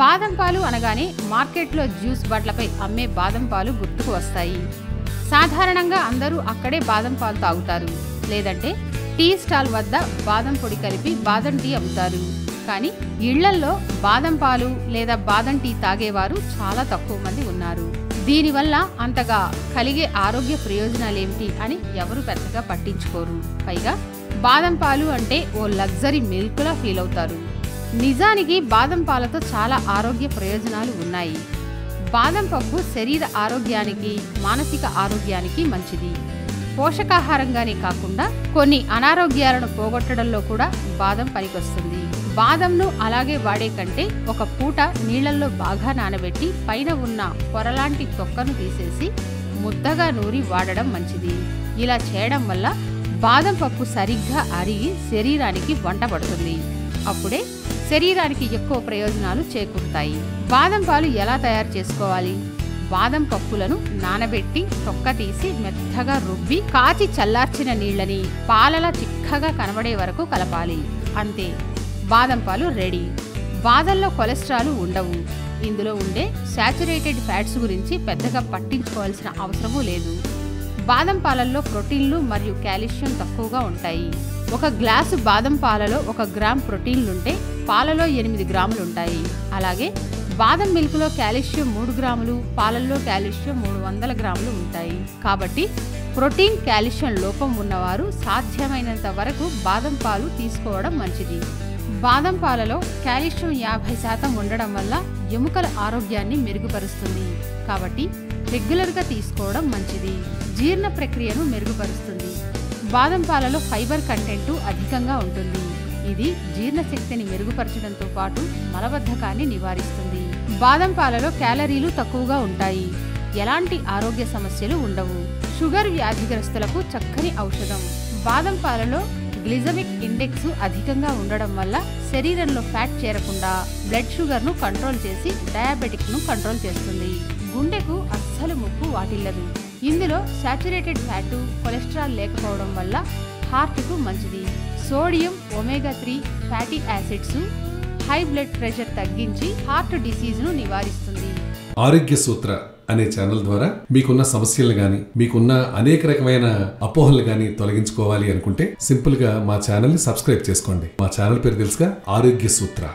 బాదం పాలు అనగానే మార్కెట్లో జ్యూస్ బట్లపై అమ్మే బాదం పాలు గుర్తుకు వస్తాయి. సాధారణంగా అందరూ అక్కడే బాదం పాలు తాగుతారు. లేదంటే టీ స్టాల్ వద్ద బాదం పొడి కలిపి బాదం టీ అమ్ముతారు. కానీ ఇళ్ళల్లో బాదం పాలు లేదా బాదం టీ తాగేవారు చాలా తక్కువ మంది ఉన్నారు. దీనివల్ల అంతగా కలిగే ఆరోగ్య ప్రయోజనాలేమిటి అని ఎవరు పెద్దగా పట్టించుకోరు. పైగా బాదం పాలు అంటే ఓ లగ్జరీ మిల్క్లా ఫీల్ అవుతారు నిజానికి బాదం పాలతో చాలా ఆరోగ్య ప్రయోజనాలు ఉన్నాయి. బాదం పప్పు శరీర ఆరోగ్యానికి మానసిక ఆరోగ్యానికి మంచిది. పోషకాహారంగానే కాకుండా కొన్ని అనారోగ్యాలను పోగొట్టడంలో కూడా బాదం పనికొస్తుంది. బాదంను అలాగే వాడే కంటే ఒక పూట నీళ్ళలో బాగా నానబెట్టి పైన ఉన్న పొరలాంటి తొక్కను తీసేసి ముద్దగా నూరి వాడడం మంచిది. ఇలా చేయడం వల్ల బాదం పప్పు సరిగ్గా అరిగి శరీరానికి వంట పడుతుంది. అప్పుడే శరీరానికి ఎక్కువ ప్రయోజనాలు చేకూరుతాయి. బాదం పాలు ఎలా తయారు చేసుకోవాలి? బాదం పప్పులను నానబెట్టి తొక్క తీసి మెత్తగా రుబ్బి కాచి చల్లార్చిన నీళ్ళని పాలలా చిక్కగా కనబడే వరకు కలపాలి. అంతే. బాదం పాలు రెడీ. బాదంలో కొలెస్ట్రాల్ ఉండవు. ఇందులో ఉండే శాచురేటెడ్ ఫ్యాట్స్ గురించి పెద్దగా పట్టించుకోవాల్సిన అవసరమూ లేదు. బాదం పాలల్లో ప్రోటీన్లు మరియు కాల్షియం తక్కువగా ఉంటాయి. ఒక గ్లాసు బాదం పాలలో ఒక గ్రామ్ ప్రోటీన్లుంటే పాలలో ఎనిమిది గ్రాములు ఉంటాయి. అలాగే బాదం మిల్క్లో కాల్షియం మూడు గ్రాములు పాలల్లో కాల్షియం మూడు వందల గ్రాములు ఉంటాయి. కాబట్టి ప్రోటీన్ కాల్షియం లోపం ఉన్నవారు సాధ్యమైనంత వరకు బాదం పాలు తీసుకోవడం మంచిది. బాదం పాలలో కాల్షియం యాభై శాతం ఉండడం వల్ల ఎముకల ఆరోగ్యాన్ని మెరుగుపరుస్తుంది. కాబట్టి రెగ్యులర్గా తీసుకోవడం మంచిది. జీర్ణ ప్రక్రియను మెరుగుపరుస్తుంది. బాదం పాలలో ఫైబర్ కంటెంట్ అధికంగా ఉంటుంది. ఇది జీర్ణశక్తిని మెరుగుపరచడంతో పాటు మలబద్ధకాన్ని నివారిస్తుంది. బాదం పాలలో క్యాలరీలు తక్కువగా ఉంటాయి. ఎలాంటి ఆరోగ్య సమస్యలు ఉండవు. షుగర్ వ్యాధిగ్రస్తులకు చక్కని ఔషధం. బాదం పాలలో గ్లిజమిక్ ఇండెక్స్ అధికంగా ఉండడం వల్ల శరీరంలో ఫ్యాట్ చేరకుండా బ్లడ్ షుగర్ను కంట్రోల్ చేసి డయాబెటిక్ను కంట్రోల్ చేస్తుంది. గుండెకు అస్సలు ముప్పు వాటిల్లదు. ఇందులో సాచురేటెడ్ ఫ్యాటు కొలెస్ట్రాల్ లేకపోవడం వల్ల హార్ట్కు మంచిది. Sodium omega three fatty acids high blood pressure తగ్గించి హార్ట్ డిసీజ్ను నివారిస్తుంది. ఆరోగ్య సూత్ర అనే ఛానల్ ద్వారా మీకున్న సమస్యలు గాని మీకున్న అనేక రకమైన అపోహలు గాని తొలగించుకోవాలి అనుకుంటే సింపుల్గా మా ఛానల్ని సబ్స్క్రైబ్ చేసుకోండి. మా ఛానల్ పేరు తెలుసుగా ఆరోగ్య సూత్ర.